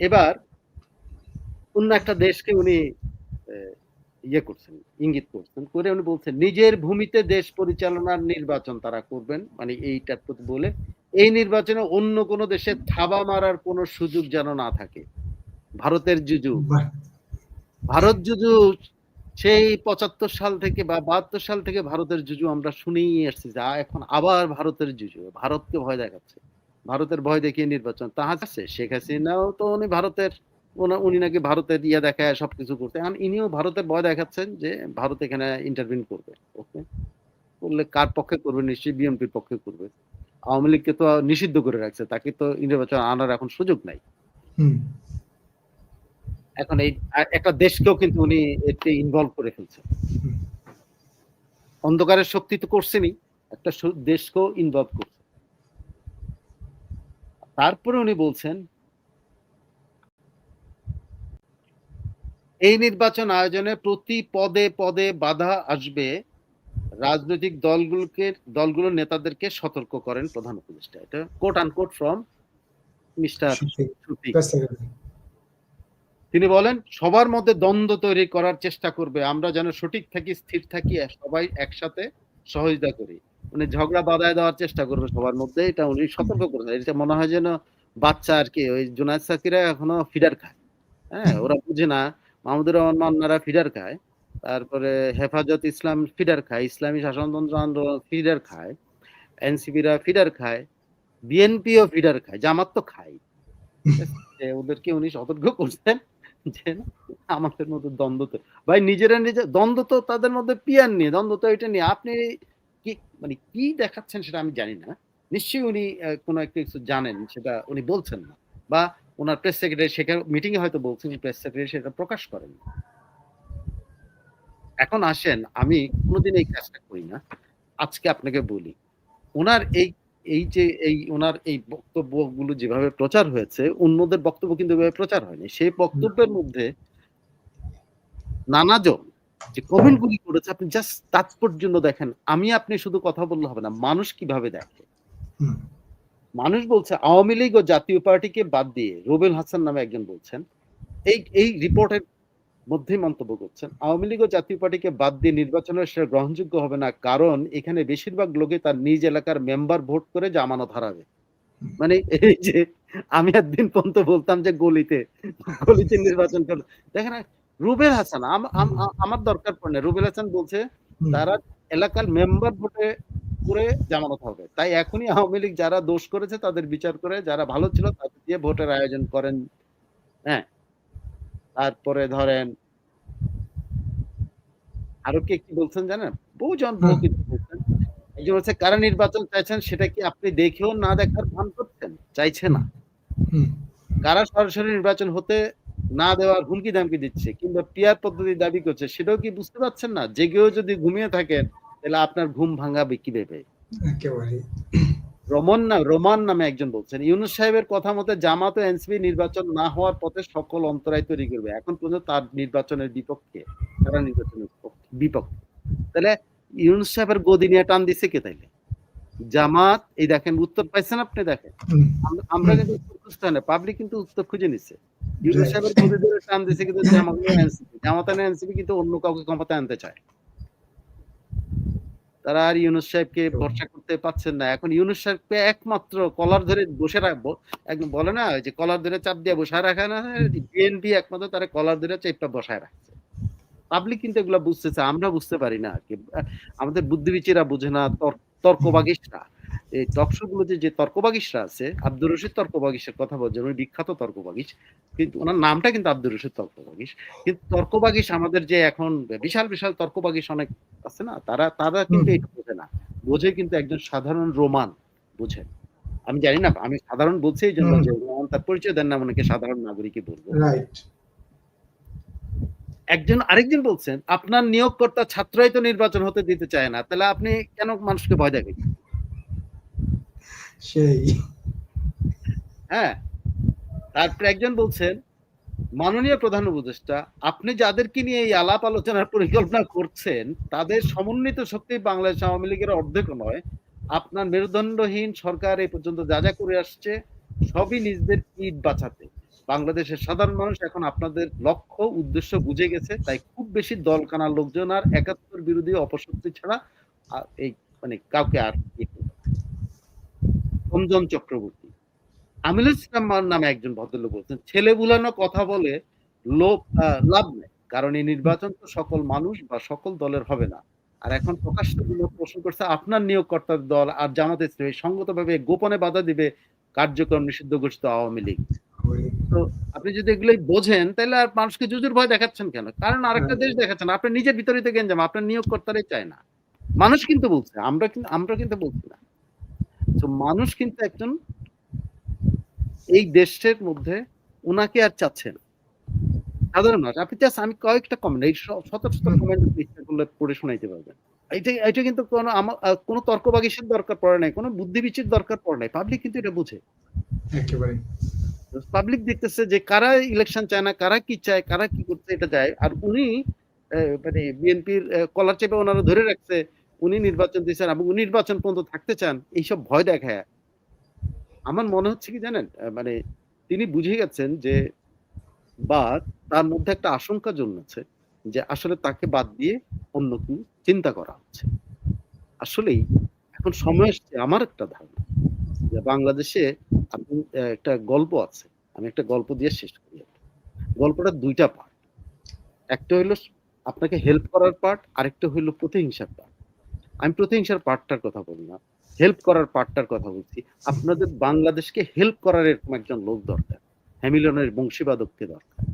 এবার অন্য একটা দেশকে উনি ইয়ে করছেন ইঙ্গিত করছেন। করে উনি বলছেন নিজের ভূমিতে দেশ পরিচালনার নির্বাচন তারা করবেন। মানে এইটার প্রতি বলে এই নির্বাচনে অন্য কোনো দেশে থাবা মারার কোনো সুযোগ যেন না থাকে। ভারতের জুজু। ভারত জুজু সেই পঁচাত্তর সাল থেকে বা বাহাত্তর সাল থেকে ভারতের জুজু আমরা শুনেই আসছি যা এখন আবার ভারতের জুজু। ভারতকে ভয় দেখাচ্ছে। ভারতের ভয় দেখিয়ে নির্বাচন। তাহা আছে শেখ হাসিনাও তো উনি ভারতের উনি নাকি ভারতের ইয়ে দেখায় সবকিছু করতে। এখন ইনিও ভারতের ভয় দেখাচ্ছেন যে ভারত এখানে ইন্টারভিন করবে ওকে করলে কার পক্ষে করবে? নিশ্চয়ই বিএনপির পক্ষে করবে। আওয়ামী লীগকে তো নিষিদ্ধ করে রাখছে তাকে তো নির্বাচন আনার এখন সুযোগ নাই। হুম, এখন এই একটা দেশকেও কিন্তু উনি এতে ইনভলভ করে ফেলছেন। হুম। অন্ধকারের শক্তি তো করছেনই একটা দেশকেও ইনভলভ করছে। তারপরে উনি বলছেন এই নির্বাচন আয়োজনে প্রতি পদে পদে বাধা আসবে। রাজনৈতিক দলগুলোকে দলগুলোর নেতাদেরকে সতর্ক করেন প্রধান উপদেষ্টা। এটা কোট আনকোট ফ্রম মিস্টার। তিনি বলেন সবার মধ্যে দ্বন্দ্ব তৈরি করার চেষ্টা করবে। আমরা যেন সঠিক থাকি স্থির থাকি সবাই একসাথে সহযোগিতা করি। উনি ঝগড়া বাধায় দেওয়ার চেষ্টা করবে সবার মধ্যে, এটা উনি সতর্ক করেছেন এটা মনে হয় যেন বাচ্চা আর কি, ওই জুনায়দ সাকিরা এখনও ফিডার খায়। হ্যাঁ ওরা বুঝে না, মাহমুদুর রহমান মান্নারা ফিডার খায়, তারপরে হেফাজত ইসলাম ফিডার খায়, ইসলামী শাসনতন্ত্র আন্দোলন ফিডার খায়, এনসিপিরা ফিডার খায়, বিএনপিও ফিডার খায়, জামাত তো খায়। ওদেরকে উনি সতর্ক করছেন যে আমাদের মধ্যে দ্বন্দ্ব তো, ভাই নিজেরা নিজে, দ্বন্দ্ব তো তাদের মধ্যে পিয়ার নিয়ে, দ্বন্দ্ব তো এটা নিয়ে। আপনি কি মানে কি দেখাচ্ছেন সেটা আমি জানি না। নিশ্চয়ই উনি কোনো একটা কিছু জানেন, সেটা উনি বলছেন না। বা ওনার প্রেস সেক্রেটারি সেখানে মিটিং এ হয়তো বলছেন প্রেস সেক্রেটারি সেটা প্রকাশ করেন এখন আসেন, আমি কোনোদিন এই কাজটা করি না। আজকে আপনাকে বলি, ওনার এই এই যে, এই ওনার এই বক্তব্যগুলো যেভাবে প্রচার হয়েছে, অন্যদের বক্তব্য কিন্তু প্রচার হয়নি। সেই বক্তব্যের মধ্যে নানাজন যে কমেন্টগুলি করেছে আপনি জাস্ট তাৎপর্য দেখেন। আমি আপনি শুধু কথা বললে হবে না মানুষ কীভাবে দেখে? মানুষ বলছে আওয়ামী লীগ ও জাতীয় পার্টিকে বাদ দিয়ে রুবেল হাসান নামে একজন বলছেন এই এই রিপোর্টের মধ্যেই মন্তব্য করছেন আওয়ামী লীগ ও জাতীয় পার্টিকে বাদ দিয়ে নির্বাচনে সেটা গ্রহণযোগ্য হবে না কারণ এখানে বেশিরভাগ লোকে তার নিজ এলাকার মেম্বার ভোট করে জামানত হারাবে। মানে এই যে আমি একদিন পর্যন্ত বলতাম যে গলিতে গলিতে নির্বাচন করো দেখেন রুবেল হাসান আম- আম- আম- আমার দরকার পড়ে না। রুবেল হাসান বলছে তারা এলাকার মেম্বার ভোটে করে জামানত হবে। তাই এখনই আওয়ামী লীগ যারা দোষ করেছে তাদের বিচার করে যারা ভালো ছিল তাদের দিয়ে ভোটের আয়োজন করেন। হ্যাঁ। তারপরে ধরেন আরও কে কি বলছেন জানেন? বহুজন বহু। কিছু বলছেন। একজন হচ্ছে কারা নির্বাচন চাইছেন সেটা কি আপনি দেখেও না দেখার ভান করছেন? চাইছে না। কারা সরাসরি নির্বাচন হতে না দেওয়ার হুমকি দামকি দিচ্ছে কিংবা পিয়ার পদ্ধতি দাবি করছে সেটাও কি বুঝতে পারছেন না? জেগেও যদি ঘুমিয়ে থাকেন তাহলে আপনার ঘুম ভাঙাবে কি ভেবে রমন না রোমান নামে একজন বলছেন ইউনুস সাহেবের কথা মতে জামাত ও এনসিপি নির্বাচন না হওয়ার পথে সকল অন্তরায় তৈরি করবে। এখন পর্যন্ত তার নির্বাচনের বিপক্ষে তারা নির্বাচনের বিপক্ষে। তাহলে ইউনুস সাহেবের গদি নিয়ে টান দিছে কে তাইলে? জামাত এই দেখেন উত্তর পাইছেন আপনি দেখেন? আমরা- কিন্তু উত্তর পাবলিক কিন্তু উত্তর খুঁজে নিচ্ছে সাহেবের গদি টান দিছে কিন্তু জামাত এনসিপি জামাত এনসিপি কিন্তু অন্য কাউকে ক্ষমতায় আনতে চায়। তারা আর ইউনুস সাহেবকে ভরসা করতে পারছেন না। এখন ইউনুস সাহেবকে একমাত্র কলার ধরে বসে রাখব একদম বলে না যে কলার ধরে চাপ দিয়ে বসায় রাখা না বিএনপি একমাত্র তারা কলার ধরে চাপটা বসায় রাখছে। পাবলিক কিন্তু এগুলা বুঝতেছে আমরা বুঝতে পারি না। আর কি আমাদের বুদ্ধিবিচিরা বুঝে না তর- তর্কবাগিসরা এই টকশোগুলোতে যে তর্কবাগিসরা আছে আব্দুর রশিদ তর্কবাগিসের কথা বলছেন উনি বিখ্যাত তর্কবাগিস কিন্তু ওনার নামটা কিন্তু আব্দুর রশিদ তর্কবাগিস কিন্তু তর্কবাগিস আমাদের যে এখন বিশাল বিশাল তর্কবাগিস অনেক আছে না তারা তারা কিন্তু এটা বোঝে না। বোঝে কিন্তু একজন সাধারণ রোমান বুঝে আমি জানি না আমি সাধারণ বলছি এই জন্য যে রোমান তার পরিচয় দেন না মনে সাধারণ নাগরিকই বলব। রাইট একজন আরেকজন বলছেন আপনার নিয়োগকর্তা ছাত্রই তো নির্বাচন হতে দিতে চায় না তাহলে আপনি কেন মানুষকে ভয় দেখেন সেই। হ্যাঁ তারপরে একজন বলছেন মাননীয় প্রধান উপদেষ্টা আপনি যাদেরকে নিয়ে এই আলাপ আলোচনার পরিকল্পনা করছেন তাদের সমন্বিত শক্তি বাংলাদেশ আওয়ামী লীগের অর্ধেক নয়। আপনার মেরুদণ্ডহীন সরকার এই পর্যন্ত যা যা করে আসছে সবই নিজেদের পিঠ বাঁচাতে। বাংলাদেশের সাধারণ মানুষ এখন আপনাদের লক্ষ্য, উদ্দেশ্য বুঝে গেছে, তাই খুব বেশি দলকানার লোকজন আর একাত্তর বিরোধী অপশক্তি ছাড়া আর এই মানে কাউকে আর রঞ্জন চক্রবর্তী। আমিনুল ইসলাম নামে একজন ভদ্রলোক বলছেন, ছেলে বুলানো কথা বলে লোভ লাভ নেই, কারণ এই নির্বাচন তো সকল মানুষ বা সকল দলের হবে না। আর এখন প্রকাশ্য প্রশ্ন করছে, আপনার নিয়োগকর্তার দল আর জামাত ইসলামী সঙ্গতভাবে গোপনে বাধা দিবে কার্যক্রম নিষিদ্ধ ঘোষিত আওয়ামী লীগ। তো আপনি যদি এগুলোই বোঝেন তাহলে আর মানুষকে জুজুর ভয় দেখাচ্ছেন কেন? কারণ আরেকটা দেশ দেখাচ্ছেন আপনি নিজের বিতরিত গেঞ্জাম আপনার নিয়োগকর্তারাই চায় না। মানুষ কিন্তু বলছে আমরা কিন্তু আমরা কিন্তু বলছি না। তো মানুষ কিন্তু একজন এই দেশের মধ্যে ওনাকে আর চাচ্ছে না। সাধারণ মানুষ আপনি চাচ্ছেন আমি কয়েকটা কমেন্ট এই শত শত কমেন্ট ইচ্ছা করলে পড়ে শোনাইতে পারবেন। এটা এটা কিন্তু কোনো আমার কোনো তর্ক বাগিসের দরকার পড়ে নাই কোনো বুদ্ধি বিচির দরকার পড়ে নাই পাবলিক কিন্তু এটা বুঝে। একেবারে পাবলিক দেখতেছে যে কারা ইলেকশন চায় না, কারা কি চায়, কারা কি করতে এটা যায় আর উনি মানে বিএনপির কলার চেপে ওনারা ধরে রাখছে, উনি নির্বাচন দিচ্ছেন এবং নির্বাচন পর্যন্ত থাকতে চান, এইসব ভয় দেখায়। আমার মনে হচ্ছে কি জানেন মানে তিনি বুঝে গেছেন যে বা তার মধ্যে একটা আশঙ্কা জন্মেছে যে আসলে তাকে বাদ দিয়ে অন্য কি চিন্তা করা হচ্ছে। আসলেই এখন সময় এসছে আমার একটা ধারণা। বাংলাদেশে আপনি একটা গল্প আছে। আমি একটা গল্প দিয়ে শেষ করি। গল্পটা দুইটা পার্ট একটা হইল আপনাকে হেল্প করার পার্ট আরেকটা হইল প্রতিহিংসার পার্ট আমি প্রতিহিংসার পার্টটার কথা বলি না। হেল্প করার পার্টটার কথা বলছি। আপনাদের বাংলাদেশকে হেল্প করার এরকম একজন লোক দরকার। হ্যামিলনের বংশীবাদককে দরকার।